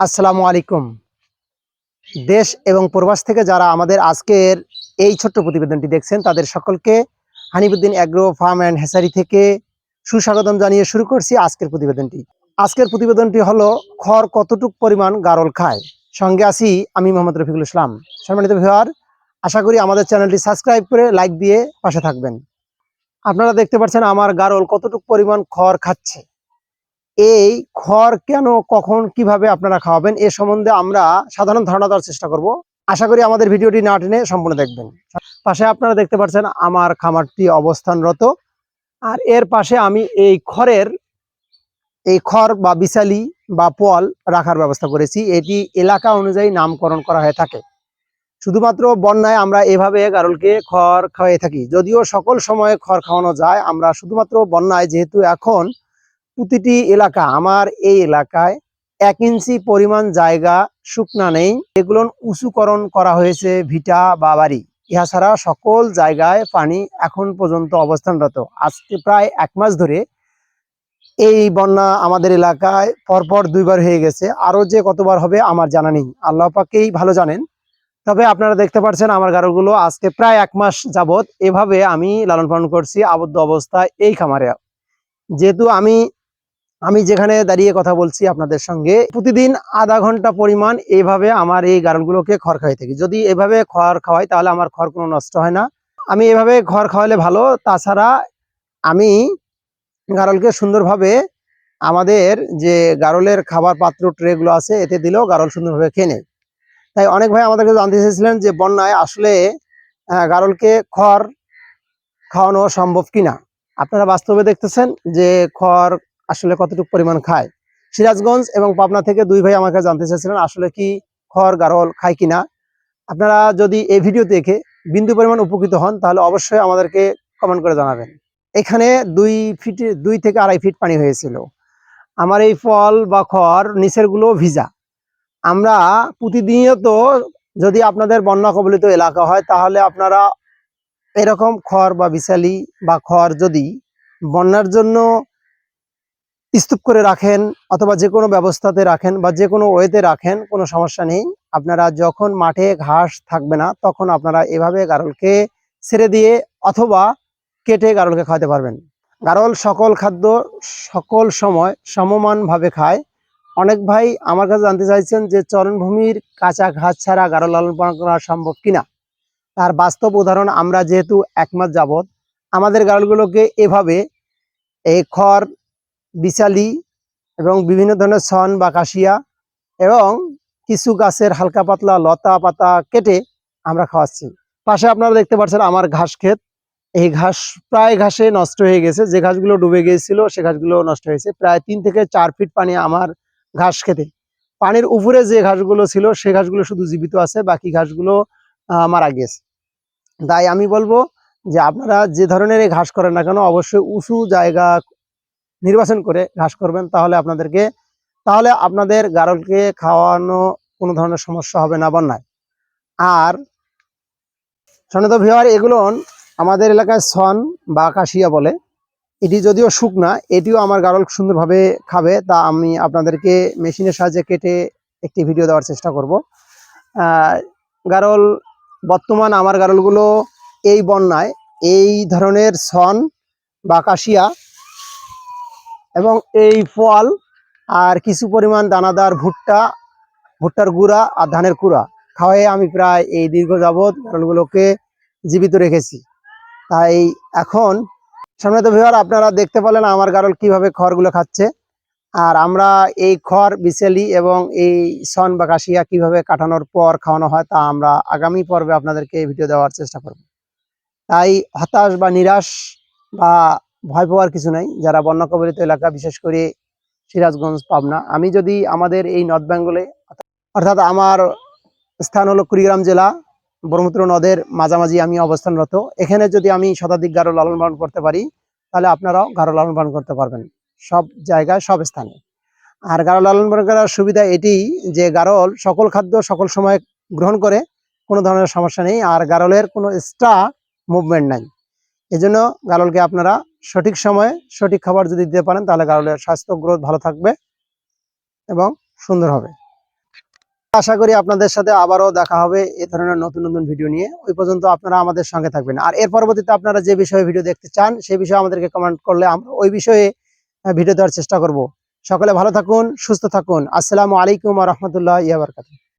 আসসালামু আলাইকুম। দেশ এবং প্রবাস থেকে যারা আমাদের আজকের এই ছোট্ট প্রতিবেদনটি দেখছেন, তাদের সকলকে Hanibuddin agro farm and Hesari থেকে সুস্বাগতম জানিয়ে শুরু করছি আজকের প্রতিবেদনটি। আজকের প্রতিবেদনটি হলো, খড় কতটুক পরিমাণ গারল খায়? সঙ্গে আছি আমি মোহাম্মদ রফিকুল ইসলাম। সম্মানিত ভিওয়ার আশা করি আমাদের চ্যানেলটি সাবস্ক্রাইব করে লাইক দিয়ে পাশে থাকবেন। আপনারা দেখতে পাচ্ছেন আমার গারল কতটুক পরিমাণ খড় খাচ্ছে। এই খড় কেন, কখন, কীভাবে আপনারা খাওয়াবেন, এ সম্বন্ধে আমরা সাধারণ ধারণা দেওয়ার চেষ্টা করব। আশা করি আমাদের ভিডিওটি না টেনে সম্পূর্ণ দেখবেন। পাশে আপনারা দেখতে পাচ্ছেন আমার খামারটি অবস্থানরত। আর এর পাশে আমি এই খড়ের, এই খড় বা বিশালি বা পল রাখার ব্যবস্থা করেছি। এটি এলাকা অনুযায়ী নামকরণ করা হয়ে থাকে। শুধুমাত্র বন্যায় আমরা এভাবে গারলকে খড় খাওয়াই থাকি। যদিও সকল সময়ে খড় খাওয়ানো যায়, আমরা শুধুমাত্র বন্যায়, যেহেতু এখন প্রতিটি এলাকা, আমার এই এলাকায় এক ইঞ্চি পরিমাণ জায়গা শুকনা নেই। এগুলো উঁচুকরণ করা হয়েছে ভিটা বা বাড়ি। ইহা ছাড়া সকল জায়গায় পানি এখন পর্যন্ত অবস্থানরত। আজকে প্রায় এক মাস ধরে এই বন্যা আমাদের এলাকায় পরপর দুইবার হয়ে গেছে। আরও যে কতবার হবে আমার জানা নেই। আল্লাহ পাকেই ভালো জানেন। তবে আপনারা দেখতে পাচ্ছেন আমার গারোগুলো আজকে প্রায় এক মাস যাবত এভাবে আমি লালন পালন করছি আবদ্ধ অবস্থায় এই খামারে। যেহেতু আমি আমি যেখানে দাঁড়িয়ে কথা বলছি আপনাদের সঙ্গে, প্রতিদিন আধা ঘণ্টা পরিমাণ এইভাবে আমার এই গারলগুলোকে খড় খাওয়াই থাকি। যদি এভাবে খড় খাওয়াই, তাহলে আমার খড় কোনো নষ্ট হয় না। আমি এভাবে খড় খাওয়ালে ভালো, তাছাড়া আমি গারলকে সুন্দরভাবে আমাদের যে গারলের খাবার পাত্র ট্রেগুলো আছে, এতে দিলেও গারল সুন্দরভাবে খেয়ে তাই অনেক ভাই আমাদেরকে জানতে চেয়েছিলেন যে, বন্যায় আসলে গারলকে খড় খাওয়ানো সম্ভব কিনা? আপনারা বাস্তবে দেখতেছেন যে খড় আসলে কতটুকু পরিমাণ খায়? সিরাজগঞ্জ এবং পাবনা থেকে দুই ভাই আমাকে জানতে চাইছিলেন আসলে কি খড়, গারল খায় কিনা? আপনারা যদি এই ভিডিও দেখে বিন্দু পরিমাণ উপকৃত হন, তাহলে অবশ্যই আমাদেরকে কমেন্ট করে জানাবেন। এখানে দুই ফিট দুই থেকে আড়াই ফিট পানি হয়েছিল। আমার এই ফল বা খড় নিচেরগুলো ভিজা। আমরা প্রতিনিয়ত যদি আপনাদের বন্যা কবলিত এলাকা হয়, তাহলে আপনারা এরকম খড় বা বিশালি বা খড় যদি বন্যার জন্য স্তূপ করে রাখেন অথবা যে কোনো ব্যবস্থাতে রাখেন বা যে কোনো ওয়েতে রাখেন, কোনো সমস্যা নেই। আপনারা যখন মাঠে ঘাস থাকবে না, তখন আপনারা এভাবে গারলকে ছেড়ে দিয়ে অথবা কেটে গারলকে খাওয়াতে পারবেন। গারল সকল খাদ্য সকল সময় সমমানভাবে খায়। অনেক ভাই আমার কাছে জানতে চাইছেন যে চরণভূমির কাঁচা ঘাস ছাড়া গারল লালন পালন করা সম্ভব কিনা? তার বাস্তব উদাহরণ, আমরা যেহেতু এক যাবৎ, আমাদের গারলগুলোকে এভাবে এই খড় বিচালি এবং বিভিন্ন ধরনের ছন বা কাশিয়া এবং কিছু গাছের হালকা পাতলা লতা পাতা কেটে আমরা খাওয়াচ্ছি। পাশে আপনারা দেখতে পাচ্ছেন আমার ঘাস ক্ষেত। এই ঘাস প্রায় ঘাসে নষ্ট হয়ে গেছে। যে ঘাসগুলো ডুবে গিয়েছিল, সে ঘাসগুলো নষ্ট হয়েছে। প্রায় তিন থেকে চার ফিট পানি আমার ঘাস খেতে পানির উপরে যে ঘাসগুলো ছিল, সে ঘাসগুলো শুধু জীবিত আছে, বাকি ঘাসগুলো মারা গিয়েছে। তাই আমি বলব যে আপনারা যে ধরনের ঘাস করেন না কেন, অবশ্যই উঁচু জায়গা নির্বাচন করে ঘাস করবেন, তাহলে আপনাদেরকে, তাহলে আপনাদের গারলকে খাওয়ানো কোনো ধরনের সমস্যা হবে না বন্যায়। আর সনত ভিওয়ার এগুলো আমাদের এলাকায় সন বা কাশিয়া বলে। এটি যদিও শুকনা, এটিও আমার গারল সুন্দরভাবে খাবে, তা আমি আপনাদেরকে মেশিনের সাহায্যে কেটে একটি ভিডিও দেওয়ার চেষ্টা করব। গারল, বর্তমান আমার গারলগুলো এই বন্যায়, এই ধরনের সন বা কাশিয়া এবং এই ফল আর কিছু পরিমাণ দানাদার ভুট্টা, ভুট্টার গুঁড়া আর ধানের কুড়া খাওয়াই আমি প্রায় এই দীর্ঘ যাবৎ গারলগুলোকে জীবিত রেখেছি। তাই এখন সামনে তো ভিওয়ার আপনারা দেখতে পেলেন আমার গারল কীভাবে খড়গুলো খাচ্ছে। আর আমরা এই খড় বিচেলি এবং এই সন বা কাশিয়া কীভাবে কাটানোর পর খাওয়ানো হয় তা আমরা আগামী পর্বে আপনাদেরকে ভিডিও দেওয়ার চেষ্টা করব। তাই হতাশ বা নিরাশ বা ভয় পাওয়ার কিছু নাই। যারা বন্যা কবলিত এলাকা, বিশেষ করে সিরাজগঞ্জ, পাবনা, আমি যদি আমাদের এই নর্থ বেঙ্গলে অর্থাৎ আমার স্থান হলো কুড়িগ্রাম জেলা, ব্রহ্মপুত্র নদের মাঝামাঝি আমি অবস্থানরত। এখানে যদি আমি শতাধিক গারো লালন পালন করতে পারি, তাহলে আপনারাও গারো লালন পালন করতে পারবেন। সব জায়গায়, সব স্থানে। আর গারো লালন পালন করার সুবিধা এটি যে, গারল সকল খাদ্য সকল সময় গ্রহণ করে, কোনো ধরনের সমস্যা নেই। আর গারলের কোনো এক্সট্রা মুভমেন্ট নাই। এজন্য গারলকে আপনারা সঠিক সময়ে সঠিক খাবার যদি দিতে পারেন, তাহলে গারলের স্বাস্থ্য গ্রোথ ভালো থাকবে এবং সুন্দর হবে। আশা করি আপনাদের সাথে আবারও দেখা হবে এ ধরনের নতুন নতুন ভিডিও নিয়ে। ওই পর্যন্ত আপনারা আমাদের সঙ্গে থাকবেন। আর এর পরবর্তীতে আপনারা যে বিষয়ে ভিডিও দেখতে চান, সেই বিষয়ে আমাদেরকে কমেন্ট করলে আমরা ওই বিষয়ে ভিডিও দেওয়ার চেষ্টা করব। সকলে ভালো থাকুন, সুস্থ থাকুন। আসসালামু আলাইকুম রহমতুল্লাহ ইয়াবারকাত